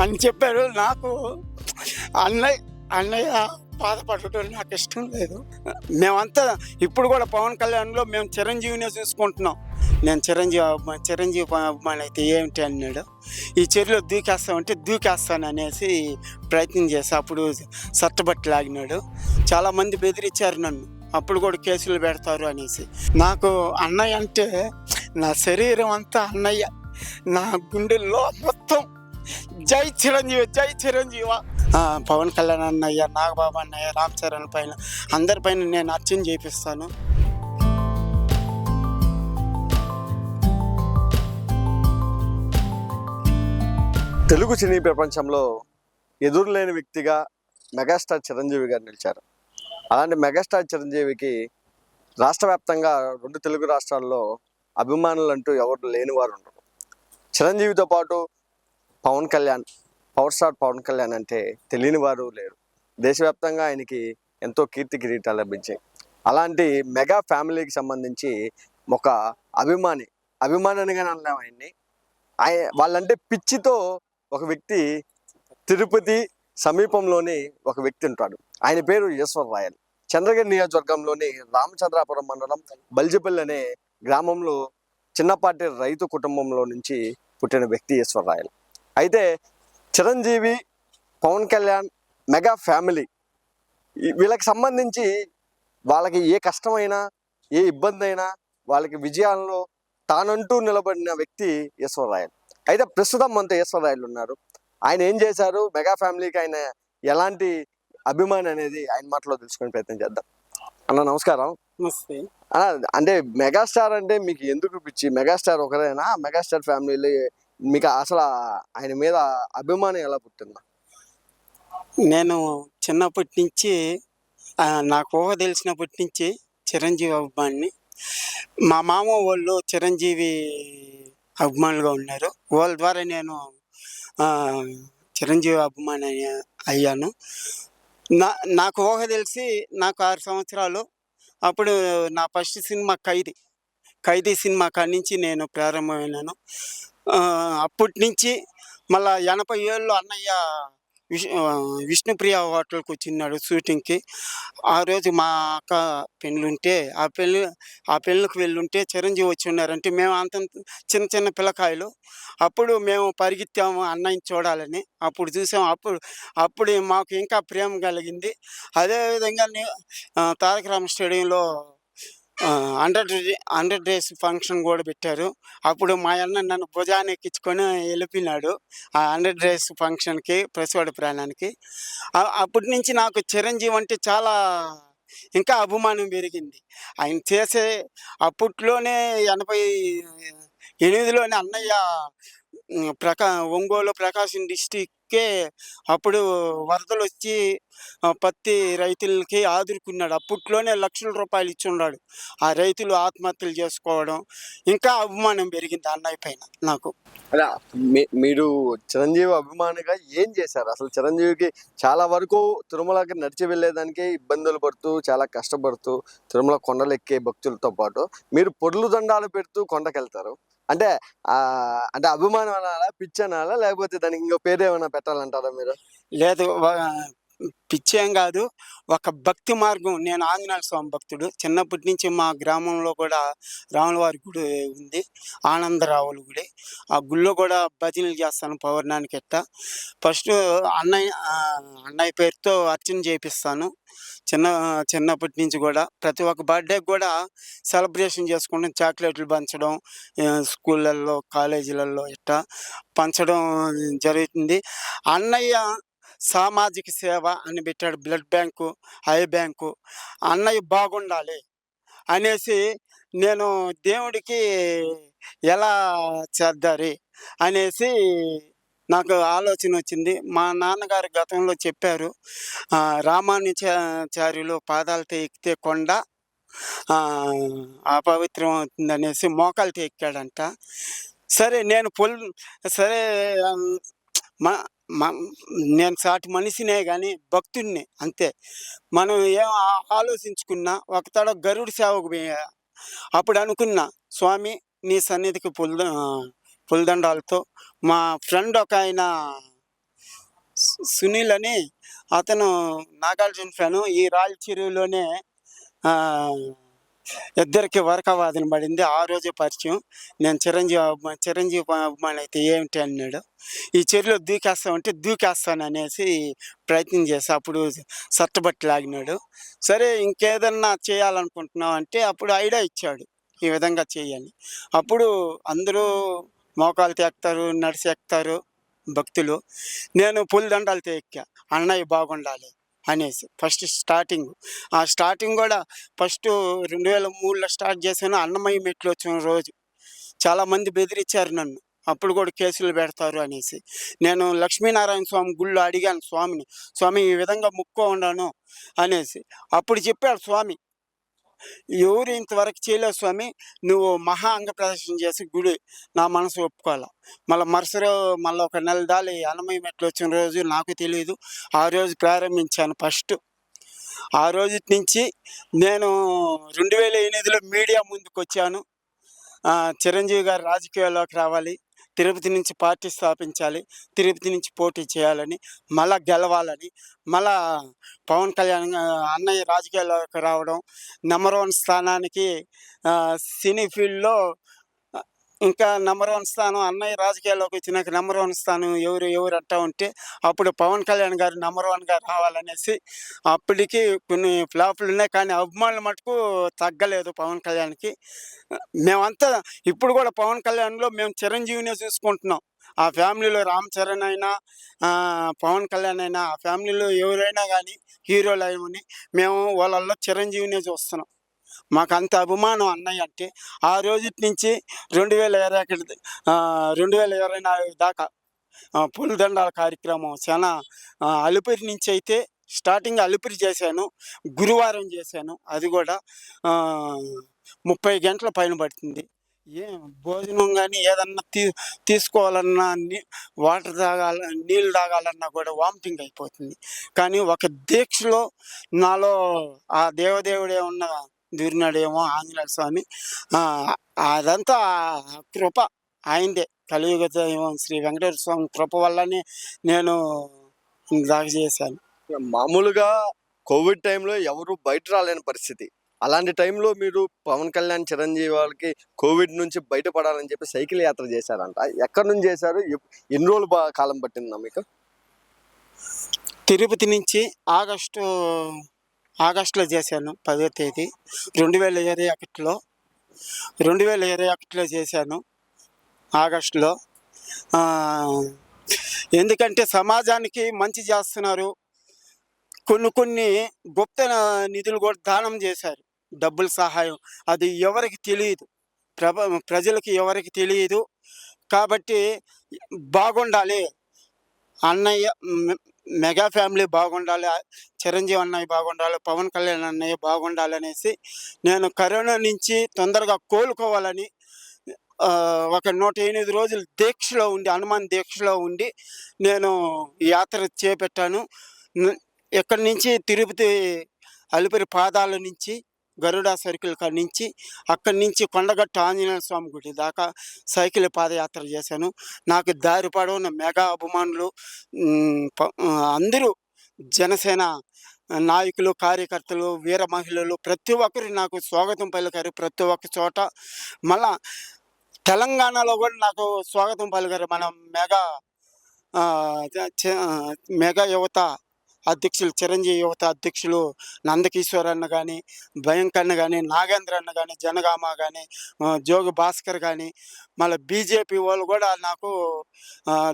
అని చెప్పారు. నాకు అన్నయ్య అన్నయ్య బాధపడటం నాకు ఇష్టం లేదు. మేమంతా ఇప్పుడు కూడా పవన్ కళ్యాణ్లో మేము చిరంజీవినే చూసుకుంటున్నాం. నేను చిరంజీవి అభిమా- చిరంజీవి అయితే ఏమిటి అన్నాడు. ఈ చెరువులో దూకేస్తామంటే దూకేస్తాను అనేసి ప్రయత్నం చేసి అప్పుడు సట్టబట్టి లాగినాడు. చాలామంది బెదిరించారు నన్ను. అప్పుడు కూడా కేసులు పెడతారు అనేసి. నాకు అన్నయ్య అంటే నా శరీరం అంతా అన్నయ్య నా గుండెల్లో మొత్తం. జై చిరంజీవి జై చిరంజీవ. పవన్ కళ్యాణ్ అన్నయ్య నాగబాబు అన్నయ్య రామ్ చరణ్ పైన అందరిపైన నేను అర్చన చేపిస్తాను. తెలుగు సినీ ప్రపంచంలో ఎదురులేని వ్యక్తిగా మెగాస్టార్ చిరంజీవి గారు నిలిచారు. అలాంటి మెగాస్టార్ చిరంజీవికి రాష్ట్ర వ్యాప్తంగా రెండు తెలుగు రాష్ట్రాల్లో అభిమానులు అంటూ ఎవరు లేని వారు ఉండరు చిరంజీవితో పాటు పవన్ కళ్యాణ్ పవర్ స్టార్ పవన్ కళ్యాణ్ అంటే తెలియని వారు లేరు. దేశవ్యాప్తంగా ఆయనకి ఎంతో కీర్తి కిరీటాలు లభించాయి. అలాంటి మెగా ఫ్యామిలీకి సంబంధించి ఒక అభిమాని అభిమానిగా అనలేము ఆయన్ని. ఆయ వాళ్ళంటే పిచ్చితో ఒక వ్యక్తి తిరుపతి సమీపంలోని ఒక వ్యక్తి ఉంటాడు. ఆయన పేరు ఈశ్వర్ రాయల్. చంద్రగిరి నియోజకవర్గంలోని రామచంద్రాపురం మండలం బల్జిపల్లి అనే గ్రామంలో చిన్నపాటి రైతు కుటుంబంలో నుంచి పుట్టిన వ్యక్తి ఈశ్వరరాయలు అయితే చిరంజీవి పవన్ కళ్యాణ్ మెగా ఫ్యామిలీ. వీళ్ళకి సంబంధించి వాళ్ళకి ఏ కష్టమైనా ఏ ఇబ్బంది అయినా వాళ్ళకి విజయాల్లో తానంటూ నిలబడిన వ్యక్తి ఈశ్వరరాయలు అయితే ప్రస్తుతం మనతో ఈశ్వరరాయలు ఉన్నారు. ఆయన ఏం చేశారు? మెగా ఫ్యామిలీకి ఆయన ఎలాంటి అభిమాని అనేది ఆయన మాటలో తెలుసుకునే ప్రయత్నం చేద్దాం. అన్న నమస్కారం. అంటే మెగాస్టార్ అంటే మీకు ఎందుకు పిచ్చి? మెగాస్టార్ ఒకరేనా? మెగాస్టార్ ఫ్యామిలీలో మీకు అసలు ఆయన మీద అభిమానం ఎలా పుట్టిందా? నేను చిన్నప్పటి నుంచి నాకు ఊహ తెలిసినప్పటి నుంచి చిరంజీవి అభిమాని మా మామ వాళ్ళు చిరంజీవి అభిమానులుగా ఉన్నారు. వాళ్ళ ద్వారా నేను చిరంజీవి అభిమాని అయ్యా- అయ్యాను. నా నాకు ఊహ తెలిసి నాకు ఆరు సంవత్సరాలు అప్పుడు నా first cinema Khaidi. Khaidi cinema కాడి నుంచి నేను ప్రారంభమైనాను. అప్పటి నుంచి మళ్ళా ఎనభై ఏళ్ళు అన్నయ్య విష్ విష్ణుప్రియ హోటల్కి వచ్చినాడు షూటింగ్కి. ఆ రోజు మా అక్క పెళ్ళుంటే ఆ పెళ్ళి ఆ పెళ్ళికి వెళ్ళుంటే చిరంజీవి వచ్చి ఉన్నారంటే మేము అంత చిన్న చిన్న పిల్లకాయలు. అప్పుడు మేము పరిగెత్తాము అన్నయ్యని చూడాలని. అప్పుడు చూసాం అప్పుడు అప్పుడు మాకు ఇంకా ప్రేమ కలిగింది. అదేవిధంగా తారక రామ స్టేడియంలో హండ్రెడ్ హండ్రెడ్ డేస్ ఫంక్షన్ కూడా పెట్టారు. అప్పుడు మా అన్న నన్ను భుజాన్ని ఎక్కించుకొని వెళ్ళిపోయినాడు ఆ హండ్రెడ్ డేస్ ఫంక్షన్కి ప్రసవాడ ప్రాణానికి. అప్పటి నుంచి నాకు చిరంజీవి అంటే చాలా ఇంకా అభిమానం పెరిగింది. ఆయన చేసే అప్పట్లోనే ఎనభై ఎనిమిదిలోనే అన్నయ్య ప్రకా ఒంగోలు ప్రకాశం డిస్టిక్కే అప్పుడు వరదలు వచ్చి పత్తి రైతులకి ఆదురుకున్నాడు. అప్పట్లోనే లక్షల రూపాయలు ఇచ్చున్నాడు ఆ రైతులు ఆత్మహత్యలు చేసుకోవడం ఇంకా అభిమానం పెరిగింది అన్నయ్య పైన నాకు. అలా మీ- మీరు చిరంజీవి అభిమానిగా ఏం చేశారు? అసలు చిరంజీవికి చాలా వరకు తిరుమలకి నడిచి వెళ్ళేదానికి ఇబ్బందులు పడుతూ చాలా కష్టపడుతూ తిరుమల కొండలు ఎక్కే భక్తులతో పాటు మీరు పొడులు దండాలు పెడుతూ కొండకెళ్తారు. అంటే ఆ అంటే అభిమానం అనాలా పిచ్చి అనాలా లేకపోతే దానికి ఇంకో పేరు ఏమైనా పెట్టాలంటారా మీరు? లేదు పిచ్చేం కాదు. ఒక భక్తి మార్గం. నేను ఆంజనేయ స్వామి భక్తుడు. చిన్నప్పటి నుంచి మా గ్రామంలో కూడా రాములవారి గుడి ఉంది. ఆనందరావుల గుడి. ఆ గుళ్ళో కూడా భజనలు చేస్తాను పౌర్ణానికి ఎట్ట. ఫస్ట్ అన్నయ్య అన్నయ్య పేరుతో అర్చన చేపిస్తాను. చిన్న చిన్నప్పటి నుంచి కూడా. ప్రతి ఒక్క బర్త్డే కూడా సెలబ్రేషన్ చేసుకుంటాం. చాక్లెట్లు పంచడం స్కూళ్ళల్లో కాలేజీలలో ఇట్ట పంచడం జరుగుతుంది. అన్నయ్య సామాజిక సేవ అని పెట్టాడు బ్లడ్ బ్యాంకు ఐ బ్యాంకు. అన్నయ్య బాగుండాలి అనేసి నేను దేవుడికి ఎలా చేద్దారి అనేసి నాకు ఆలోచన వచ్చింది. మా నాన్నగారు గతంలో చెప్పారు రామానుచార్యులు పాదాలతో ఎక్కితే కొండ అపవిత్రం అవుతుంది అనేసి మోకాలతో ఎక్కాడంట సరే నేను పొల్ సరే మా- నేను సాటి మనిషినే కానీ భక్తుడిని అంతే. మనం ఏం ఆలోచించుకున్నా ఒక తడ గరుడు సేవకు అప్పుడు అనుకున్నా స్వామి నీ సన్నిధికి పుల్ద పులిదండాలతో మా ఫ్రెండ్ ఒక ఆయన సునీల్ అని అతను నాగార్జున ఫ్యాను. ఈ రాయల చెరువులోనే ఇద్దరికి వరకవాదన పడింది. ఆ రోజే పరిచయం. నేను చిరంజీవి అభిమాని చిరంజీవి అభిమాని అయితే ఏమిటి అన్నాడు. ఈ చెరువులో దూకేస్తామంటే దూకేస్తాను అనేసి ప్రయత్నం చేసి అప్పుడు సత్తబట్టి లాగినాడు. సరే ఇంకేదన్నా చేయాలనుకుంటున్నావు అంటే అప్పుడు ఐడియా ఇచ్చాడు. ఈ విధంగా చేయాలి అప్పుడు అందరూ మోకాలు తెక్తారు నడిచి ఎక్కుతారు భక్తులు. నేను పులిదండాలతో ఎక్కా అన్నయ్య బాగుండాలి. అనేసి. First starting. ఆ స్టార్టింగ్ కూడా ఫస్ట్ రెండు వేల మూడులో స్టార్ట్ చేశాను. అన్నమయ్య మెట్లు వచ్చిన రోజు. చాలామంది బెదిరించారు నన్ను. అప్పుడు కూడా కేసులు పెడతారు అనేసి. నేను లక్ష్మీనారాయణ స్వామి గుళ్ళో అడిగాను స్వామిని స్వామి ఈ విధంగా ముక్కో ఉన్నాను అనేసి. అప్పుడు చెప్పాడు స్వామి ఎవరు ఇంతవరకు చేయలేదు స్వామి. నువ్వు మహా అంగ ప్రదర్శన చేసి గుడి నా మనసు ఒప్పుకోవాలి. మళ్ళీ మరుసరు మళ్ళీ ఒక నెల దాలి అన్నమయం మెట్లు వచ్చిన రోజు నాకు తెలియదు ఆ రోజు ప్రారంభించాను ఫస్ట్. ఆ రోజు నుంచి నేను రెండు వేల ఎనిమిదిలో మీడియా ముందుకు వచ్చాను చిరంజీవి గారు రాజకీయాల్లోకి రావాలి. తిరుపతి నుంచి పార్టీ స్థాపించాలి తిరుపతి నుంచి పోటీ చేయాలని మళ్ళా గెలవాలని మళ్ళా పవన్ కళ్యాణ్ అన్నయ్య రాజకీయాల్లోకి రావడం నెంబర్ వన్ స్థానానికి సినీ ఫీల్డ్లో ఇంకా నెంబర్ వన్ స్థానం అన్నయ్య రాజకీయాల్లోకి వచ్చినాక నెంబర్ వన్ స్థానం ఎవరు ఎవరు అంటా ఉంటే అప్పుడు పవన్ కళ్యాణ్ గారు నెంబర్ వన్గా రావాలనేసి అప్పటికి కొన్ని ఫ్లాపులు ఉన్నాయి. కానీ అభిమానులు మటుకు తగ్గలేదు పవన్ కళ్యాణ్కి. మేమంతా ఇప్పుడు కూడా పవన్ కళ్యాణ్లో మేము చిరంజీవినే చూసుకుంటున్నాం. ఆ ఫ్యామిలీలో రామ్ చరణ్ అయినా పవన్ కళ్యాణ్ అయినా ఆ ఫ్యామిలీలో ఎవరైనా కానీ హీరోలు అయ్యమని మేము వాళ్ళల్లో చిరంజీవినే చూస్తున్నాం. మాకు అంత అభిమానం అన్నయ్య అంటే ఆ రోజు నుంచి రెండు వేల ఇరవై ఒకటి రెండు వేల ఇరవై నాలుగు దాకా పూలదండాల కార్యక్రమం చాలా ఆ, అలిపిరి నుంచి అయితే స్టార్టింగ్ అలుపిరి చేశాను గురువారం చేశాను. అది కూడా ముప్పై గంటల పైన పడుతుంది. ఏ భోజనం కానీ ఏదన్నా తీ తీసుకోవాలన్నా వాటర్ తాగాల నీళ్ళు తాగాలన్నా కూడా వామిటింగ్ అయిపోతుంది. కానీ ఒక దీక్షలో నాలో ఆ దేవదేవుడే ఉన్న దూరినాడేమో ఆంజనేయ స్వామి. అదంతా కృప ఆయనదే కలియుగ దైవం శ్రీ వెంకటేశ్వర స్వామి కృప వల్లనే నేను దాకా చేశాను. మామూలుగా కోవిడ్ టైంలో ఎవరు బయట రాలేని పరిస్థితి. అలాంటి టైంలో మీరు పవన్ కళ్యాణ్ చిరంజీవి వాళ్ళకి కోవిడ్ నుంచి బయటపడాలని చెప్పి సైకిల్ యాత్ర చేశారంట. ఎక్కడి నుంచి చేశారు? ఎన్ని రోజులు కాలం పట్టిందా మీకు? తిరుపతి నుంచి ఆగస్టు ఆగస్టులో చేశాను పదో తేదీ. రెండు వేల ఇరవై ఒకటిలో రెండు వేల ఇరవై ఒకటిలో చేశాను ఆగస్టులో. ఎందుకంటే సమాజానికి మంచి చేస్తున్నారు. కొన్ని కొన్ని గుప్త నిధులు కూడా దానం చేశారు. డబ్బుల సహాయం అది ఎవరికి తెలియదు. ప్రభ ప్రజలకు ఎవరికి తెలియదు. కాబట్టి బాగుండాలి. అన్నయ్య మెగా ఫ్యామిలీ బాగుండాలి. చిరంజీవి అన్నయ్య బాగుండాలి పవన్ కళ్యాణ్ అన్నయ్య బాగుండాలి అనేసి నేను కరోనా నుంచి తొందరగా కోలుకోవాలని ఒక నూట ఎనిమిది రోజులు దీక్షలో ఉండి హనుమాన్ దీక్షలో ఉండి నేను యాత్ర చేపట్టాను. ఎక్కడి ఇక్కడి నుంచి తిరుపతి అలిపిరి పాదాల నుంచి గరుడ సర్కిల్ కాడ నుంచి అక్కడి నుంచి కొండగట్టు ఆంజనేయ స్వామి గుడి దాకా సైకిల్ పాదయాత్ర చేశాను. నాకు దారి పడవున మెగా అభిమానులు అందరూ జనసేన నాయకులు కార్యకర్తలు వీర మహిళలు ప్రతి ఒక్కరు నాకు స్వాగతం పలికారు. ప్రతి ఒక్క చోట మళ్ళా తెలంగాణలో కూడా నాకు స్వాగతం పలికారు. మన మెగా చ- మెగా యువత అధ్యక్షులు చిరంజీవి యువత అధ్యక్షులు నందకిషోర్ అన్న కానీ భయంకర్ అన్న కానీ నాగేంద్ర అన్న కానీ జనగామ కానీ జోగి భాస్కర్ కానీ మళ్ళీ బీజేపీ వాళ్ళు కూడా నాకు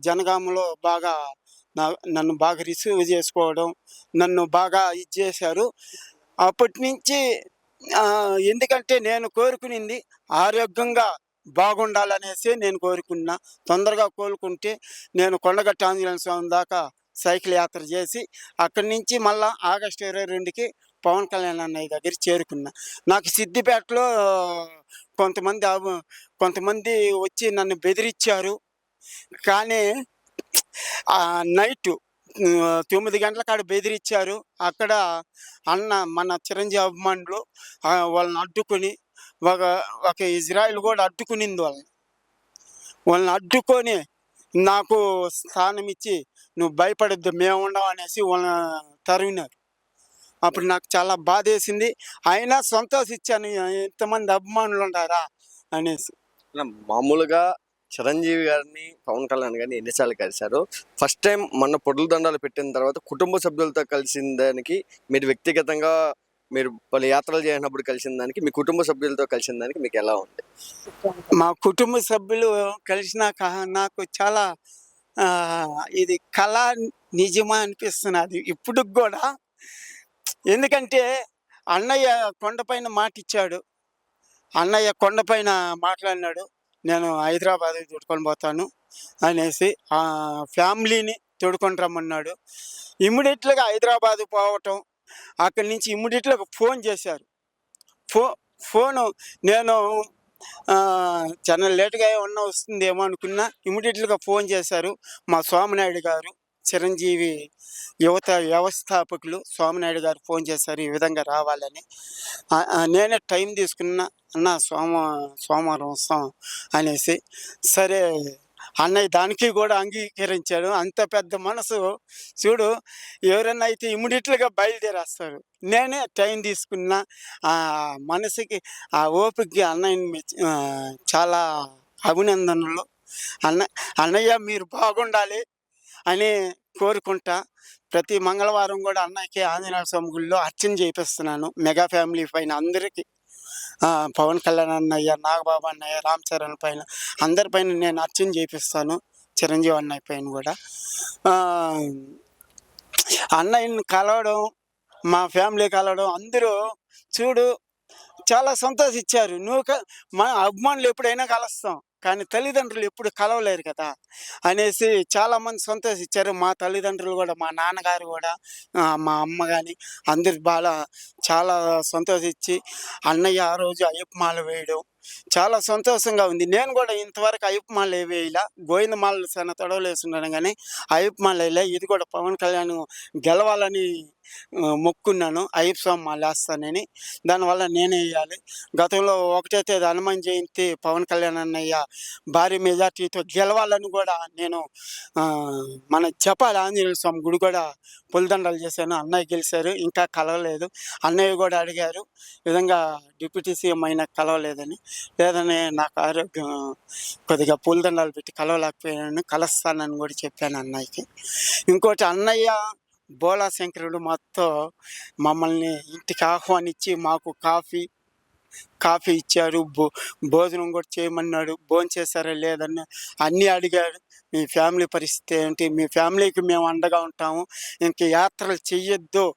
జనగామలో బాగా నా నన్ను బాగా రిసీవ్ చేసుకోవడం నన్ను బాగా ఇది చేశారు. అప్పటి నుంచి ఎందుకంటే నేను కోరుకునింది ఆరోగ్యంగా బాగుండాలనేసి నేను కోరుకున్నా. తొందరగా కోలుకుంటే నేను కొండగట్ట ఆంజనేయ స్వామి దాకా సైకిల్ యాత్ర చేసి అక్కడి నుంచి మళ్ళా ఆగస్టు ఇరవై రెండుకి పవన్ కళ్యాణ్ అన్నయ్య దగ్గర చేరుకున్నా. నాకు సిద్దిపేటలో కొంతమంది కొంతమంది వచ్చి నన్ను బెదిరించారు. కానీ నైట్ తొమ్మిది గంటల కాడ బెదిరించారు అక్కడ అన్న మన చిరంజీవి అభిమానులు వాళ్ళని అడ్డుకొని ఒక ఒక ఇజ్రాయిల్ కూడా అడ్డుకునింది వాళ్ళని. వాళ్ళని అడ్డుకొని నాకు స్థానం ఇచ్చి నువ్వు భయపడద్దు మేము ఉండవు అనేసి వాళ్ళని తరిగినారు అప్పుడు నాకు చాలా బాధ వేసింది అయినా సంతోషించాను ఇంతమంది అభిమానులు ఉండారా? అనేసి. మామూలుగా చిరంజీవి గారిని పవన్ కళ్యాణ్ గారిని ఎన్నిసార్లు కలిశారు. ఫస్ట్ టైం మొన్న పొడుల దండాలు పెట్టిన తర్వాత కుటుంబ సభ్యులతో కలిసిన దానికి మీరు వ్యక్తిగతంగా మీరు పలు యాత్రలు చేసినప్పుడు కలిసిన దానికి మీ కుటుంబ సభ్యులతో కలిసిన దానికి మీకు ఎలా ఉంది? మా కుటుంబ సభ్యులు కలిసినాక నాకు చాలా ఇది కళ నిజమా అనిపిస్తున్నది. ఇప్పుడు కూడా ఎందుకంటే అన్నయ్య కొండపైన మాట ఇచ్చాడు అన్నయ్య కొండపైన మాట్లాడినాడు. నేను హైదరాబాద్కి తోడుకొని పోతాను అనేసి ఆ ఫ్యామిలీని తోడుకొని రమ్మన్నాడు. ఇమ్మీడియట్గా హైదరాబాద్ పోవటం అక్కడి నుంచి ఇమ్మీడియట్గా ఫోన్ చేశారు. ఫో ఫోను నేను చాలా లేట్గా ఏమన్నా వస్తుందేమో అనుకున్నా ఇమీడియట్గా ఫోన్ చేశారు మా స్వామినాయుడు గారు. చిరంజీవి యువత వ్యవస్థాపకులు స్వామినాయుడు గారు ఫోన్ చేశారు ఈ విధంగా రావాలని. నేనే టైం తీసుకున్న అన్న సోమ సోమవారం వస్తాం అనేసి. సరే అన్నయ్య దానికి కూడా అంగీకరించాడు. అంత పెద్ద మనసు చూడు ఎవరైనా అయితే ఇమ్మీడియట్గా బయలుదేరేస్తారు. నేనే టైం తీసుకున్న ఆ మనసుకి ఆ ఓపికకి అన్నయ్యని చాలా అభినందనలు. అన్న అన్నయ్య మీరు బాగుండాలి అని కోరుకుంటా. ప్రతి మంగళవారం కూడా అన్నయ్యకి ఆంజనేయ స్వామి గుళ్ళో అర్చన చేపిస్తున్నాను. మెగా ఫ్యామిలీ పైన అందరికీ. పవన్ కళ్యాణ్ అన్నయ్య నాగబాబు అన్నయ్య రామ్ చరణ్ పైన అందరి పైన నేను అర్చన చేపిస్తాను. చిరంజీవి అన్నయ్య పైన కూడా. అన్నయ్యని కలవడం మా ఫ్యామిలీ కలవడం అందరూ చూడు చాలా సంతోషించారు. నువ్వు క- మా అభిమానులు ఎప్పుడైనా కలుస్తాం. కానీ తల్లిదండ్రులు ఎప్పుడు కలవలేరు కదా అనేసి చాలామంది సంతోషించారు మా తల్లిదండ్రులు కూడా మా నాన్నగారు కూడా మా అమ్మ కానీ అందరు బాగా చాలా సంతోషించి అన్నయ్య ఆ రోజు అయ్యప్పమాల వేయడం చాలా సంతోషంగా ఉంది. నేను కూడా ఇంతవరకు అయ్యప్ప మాల వేయలా గోవిందమాల సన్న తొడవలేసున్నాను కానీ అయ్యప్పమాల వేయలే. ఇది కూడా పవన్ కళ్యాణ్ గెలవాలని మొక్కున్నాను. అయ్యప్ప స్వామి మాల వేస్తానని దానివల్ల నేనే వేయాలి గతంలో ఒకటే తేదీ హనుమాన్ జయంతి పవన్ కళ్యాణ్ అన్నయ్య భారీ మెజార్టీతో గెలవాలని కూడా నేను మన జపాల ఆంజనేయ స్వామి గుడి కూడా పులిదండలు చేశాను. అన్నయ్య గెలిచారు. ఇంకా కలవలేదు. అన్నయ్య కూడా అడిగారు. విధంగా డిప్యూటీ సీఎం అయినా కలవలేదని. లేదని నాకు ఆరోగ్యం కొద్దిగా పూలదండాలు పెట్టి కలవలేకపోయాను కలుస్తానని కూడా చెప్పాను అన్నయ్యకి. ఇంకోటి అన్నయ్య బోలా శంకరుడు మమ్మల్ని ఇంటికి ఆహ్వానించి మాకు కాఫీ కాఫీ ఇచ్చారు. భో భోజనం కూడా చేయమన్నాడు. భోజనం చేశారా లేదన్న అన్నీ అడిగాడు. మీ ఫ్యామిలీ పరిస్థితి ఏంటి? మీ ఫ్యామిలీకి మేము అండగా ఉంటాము. ఇంక యాత్రలు చెయ్యొద్దు.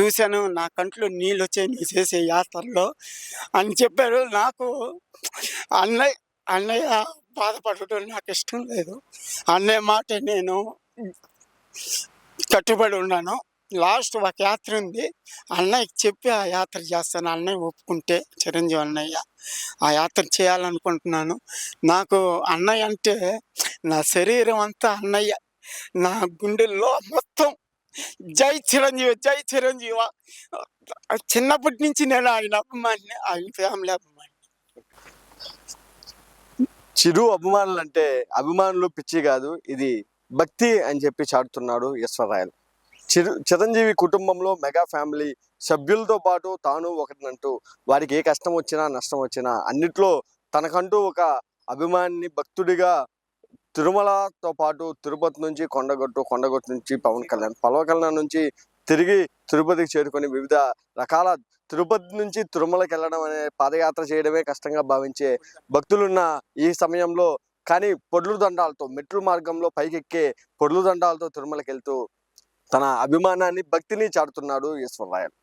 చూశాను నా కంట్లో నీళ్ళు వచ్చాయి. నీ చేసే యాత్రలో అని చెప్పాడు నాకు అన్నయ్య అన్నయ్య బాధపడటం నాకు ఇష్టం లేదు. అన్నయ్య మాట నేను కట్టుబడి ఉన్నాను. లాస్ట్ ఒక యాత్ర ఉంది. అన్నయ్యకి చెప్పి ఆ యాత్ర చేస్తాను. అన్నయ్య ఒప్పుకుంటే చిరంజీవి అన్నయ్య ఆ యాత్ర చేయాలనుకుంటున్నాను. నాకు అన్నయ్య అంటే నా శరీరం అంతా అన్నయ్య. నా గుండెల్లో మొత్తం జై చిరంజీవి జై చిరంజీవ. చిన్నప్పటి నుంచి నేను ఆయన అభిమాని ఆయన ఫ్యామిలీ అభిమాని చిరు అభిమానులు అంటే అభిమానులు పిచ్చి కాదు. ఇది భక్తి అని చెప్పి చాటుతున్నాడు ఈశ్వరాయల్ చిరు చిరంజీవి కుటుంబంలో మెగా ఫ్యామిలీ సభ్యులతో పాటు తాను ఒకటినంటూ వారికి ఏ కష్టం వచ్చినా నష్టం వచ్చినా అన్నిట్లో తనకంటూ ఒక అభిమాని భక్తుడిగా తిరుమలతో పాటు తిరుపతి నుంచి కొండగొట్టు కొండగొట్టు నుంచి పవన్ కళ్యాణ్ పవన్ కళ్యాణ్ నుంచి తిరిగి తిరుపతికి చేరుకొని వివిధ రకాల తిరుపతి నుంచి తిరుమలకి వెళ్ళడం అనే పాదయాత్ర చేయడమే కష్టంగా భావించే భక్తులున్న ఈ సమయంలో కానీ పొడ్లు దండాలతో మెట్లు మార్గంలో పైకెక్కే పొడ్లు దండాలతో తిరుమలకి వెళ్తూ తన అభిమానాన్ని భక్తిని చాటుతున్నాడు ఈశ్వరరాయలు